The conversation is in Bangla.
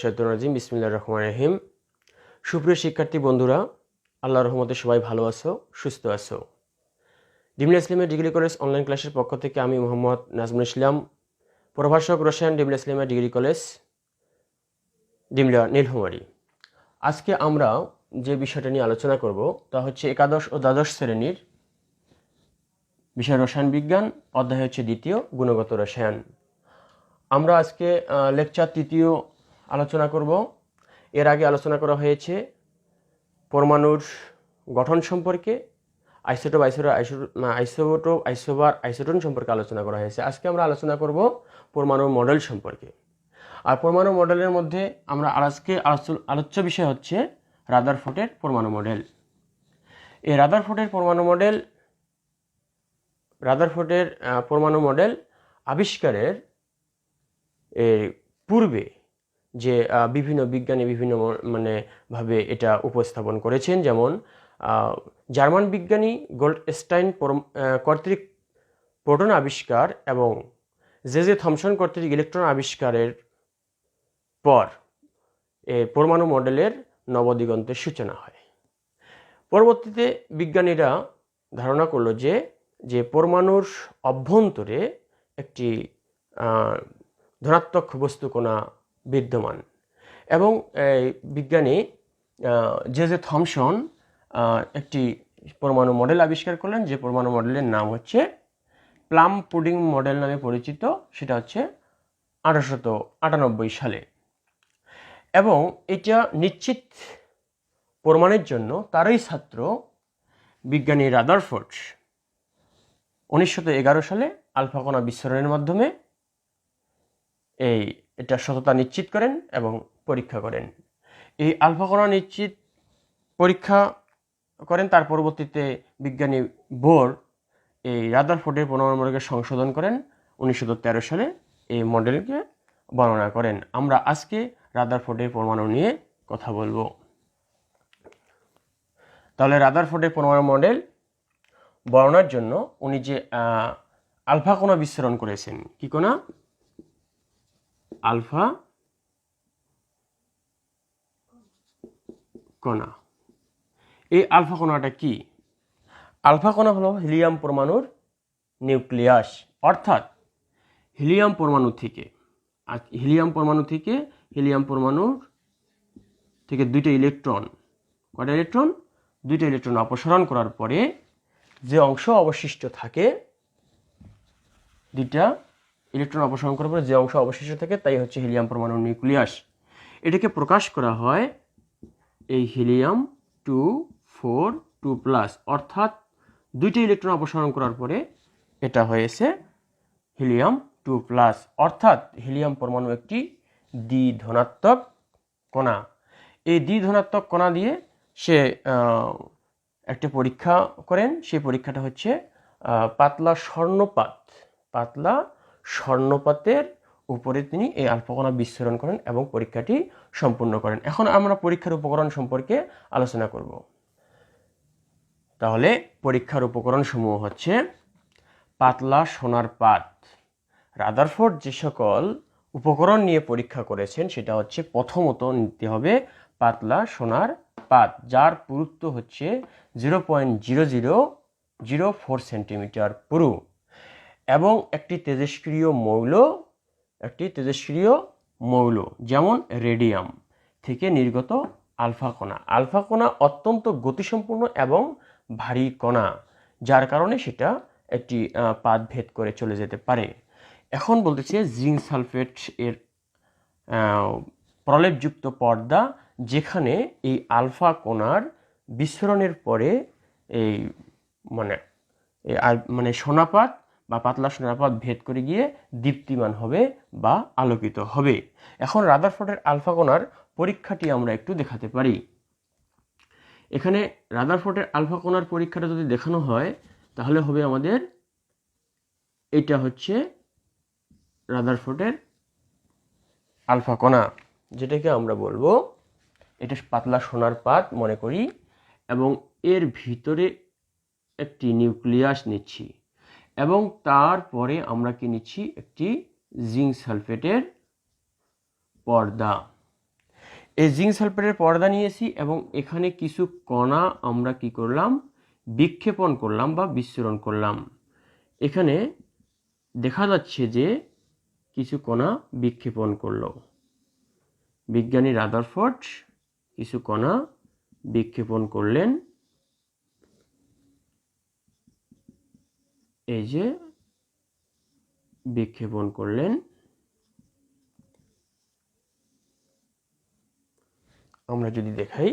শৈতনাজিম বিসমিল্লা রহমান রহিম। সুপ্রিয় শিক্ষার্থী বন্ধুরা আল্লাহ রহমতে সবাই ভালো আছো, সুস্থ আছো। ডিমলা ইসলামের ডিগ্রি কলেজ অনলাইন ক্লাসের পক্ষ থেকে আমি মোহাম্মদ নাজমুল ইসলাম, প্রভাষক রসায়ন ডিমলা ইসলামের ডিগ্রি কলেজ, ডিমলা নীলফুমারি। আজকে আমরা যে বিষয়টা নিয়ে আলোচনা করব, তা হচ্ছে একাদশ ও দ্বাদশ শ্রেণির বিষয় রসায়ন বিজ্ঞান, অধ্যায় হচ্ছে দ্বিতীয়, গুণগত রসায়ন। আমরা আজকে লেকচার তৃতীয় আলোচনা করব। এর আগে আলোচনা করা হয়েছে পরমাণুর গঠন সম্পর্কে isotope isoto isotope isobar isotone সম্পর্কে আলোচনা করা হয়েছে। আজকে আমরা আলোচনা করব পরমাণুর মডেল সম্পর্কে। আর পরমাণু মডেলের মধ্যে আমরা আজকে আলোচ- আলোচ্য বিষয় হচ্ছে রাদারফোর্ডের পরমাণু মডেল। এই রাদারফোর্ডের পরমাণু মডেল রাদারফোর্ডের আহ, পরমাণু মডেল আবিষ্কারের পূর্বে যে বিভিন্ন বিজ্ঞানী বিভিন্ন মানে ভাবে এটা উপস্থাপন করেছেন। যেমন জার্মান বিজ্ঞানী গোল্ডস্টাইন কর্তৃক প্রোটন আবিষ্কার এবং জে জে থমসন কর্তৃক ইলেকট্রন আবিষ্কারের পর এ পরমাণু মডেলের নবদিগন্তের সূচনা হয়। পরবর্তীতে বিজ্ঞানীরা ধারণা করল যে যে পরমাণুর অভ্যন্তরে একটি ধনাত্মক বস্তুকণা বিদ্যমান। এবং বিজ্ঞানী জে জে থমসন একটি পরমাণু মডেল আবিষ্কার করলেন, যে পরমাণু মডেলের নাম হচ্ছে প্লাম পুডিং মডেল নামে পরিচিত, সেটা হচ্ছে আঠারোশত আটানব্বই সালে। এবং এটা নিশ্চিত প্রমাণের জন্য তারই ছাত্র বিজ্ঞানী রাদারফোর্ড উনিশশো এগারো সালে আলফাকণা বিস্ফোরণের মাধ্যমে এই এটা সততা নিশ্চিত করেন এবং পরীক্ষা করেন। এই আলফাকণা নিশ্চিত পরীক্ষা করেন, তার পরবর্তীতে বিজ্ঞানী বোর এই রাদারফোর্ডের পরমাণু মডেলকে সংশোধন করেন, উনিশশো তেরো সালে এই মডেলকে বর্ণনা করেন। আমরা আজকে রাদারফোর্ডের পরমাণু নিয়ে কথা বলব। তাহলে রাদারফোর্ডের পরমাণু মডেল বর্ণনার জন্য উনি যে আলফা কণা বিস্ফোরণ করেছেন, কি কণা? আলফা কণা। এই আলফা কণাটা কি? আলফা কণা হলো হিলিয়াম পরমাণুর নিউক্লিয়াস। অর্থাৎ হিলিয়াম পরমাণু থেকে হিলিয়াম পরমাণু থেকে হিলিয়াম পরমাণুর থেকে দুইটা ইলেকট্রন। কয়টা ইলেকট্রন? দুইটা ইলেকট্রন অপসারণ করার পরে যে অংশ অবশিষ্ট থাকে, দুইটা ইলেকট্রন অপসারণ করার পরে যে অংশ অবশিষ্ট থাকে, তাই হচ্ছে হিলিয়াম পরমাণুর নিউক্লিয়াস। এটাকে প্রকাশ করা হয় এই helium two four two plus. অর্থাৎ দুইটি ইলেকট্রন অপসারণ করার পরে এটা হয়েছে হিলিয়াম টু প্লাস। অর্থাৎ হিলিয়াম পরমাণু একটি দ্বি ধনাত্মক কণা। এই দ্বি ধনাত্মক কণা দিয়ে সে একটা পরীক্ষা করেন। সেই পরীক্ষাটা হচ্ছে পাতলা স্বর্ণপাত। পাতলা স্বর্ণপাতের উপরে তিনি এই আলফাকণা বিস্ফোরণ করেন এবং পরীক্ষাটি সম্পূর্ণ করেন। এখন আমরা পরীক্ষার উপকরণ সম্পর্কে আলোচনা করব। তাহলে পরীক্ষার উপকরণ সমূহ হচ্ছে পাতলা সোনার পাত। রাদারফোর্ড যে সকল উপকরণ নিয়ে পরীক্ষা করেছেন, সেটা হচ্ছে প্রথমত নিতে হবে পাতলা সোনার পাত, যার পুরুত্ব হচ্ছে zero point zero zero zero four centimetre পুরু। এবং একটি তেজস্ক্রিয় মৌল, একটি তেজস্ক্রিয় মৌল, যেমন রেডিয়াম থেকে নির্গত আলফা কণা। আলফা কণা অত্যন্ত গতিসম্পন্ন এবং ভারী কণা, যার কারণে সেটা একটি পাত ভেদ করে চলে যেতে পারে। এখন বলতেছে জিঙ্ক সালফেট এর প্রলেপযুক্ত পর্দা, যেখানে এই আলফা কণার বিস্ফোরণের পরে এই মানে মানে সোনাপাত বা পাতলা সোনাপাত ভেদ করে গিয়ে দীপ্তিমান হবে বা আলোকিত হবে। এখন রাদারফোর্ডের আলফা কণার পরীক্ষাটি আমরা একটু দেখাতে পারি। এখানে রাদারফোর্ডের আলফা কণার পরীক্ষাটা যদি দেখানো হয়, তাহলে হবে আমাদের এটা হচ্ছে রাদারফোর্ডের আলফা কণা যেটাকে আমরা বলব এটা পাতলা সোনার পাত মনে করি, এবং এর ভিতরে একটি নিউক্লিয়াস নিচ্ছি। এবং তারপরে আমরা কি নিচ্ছি? একটি জিঙ্ক সালফেটের পর্দা। এই জিঙ্ক সালফেটের পর্দা নিয়েছি এবং এখানে কিছু কণা আমরা কি করলাম? বিক্ষেপণ করলাম বা বিস্ফোরণ করলাম। এখানে দেখা যাচ্ছে যে কিছু কণা বিক্ষেপণ করল। বিজ্ঞানী রাদারফোর্ড কিছু কণা বিক্ষেপণ করলেন। এই যে বিক্ষেপণ করলেন। আমরা যদি দেখাই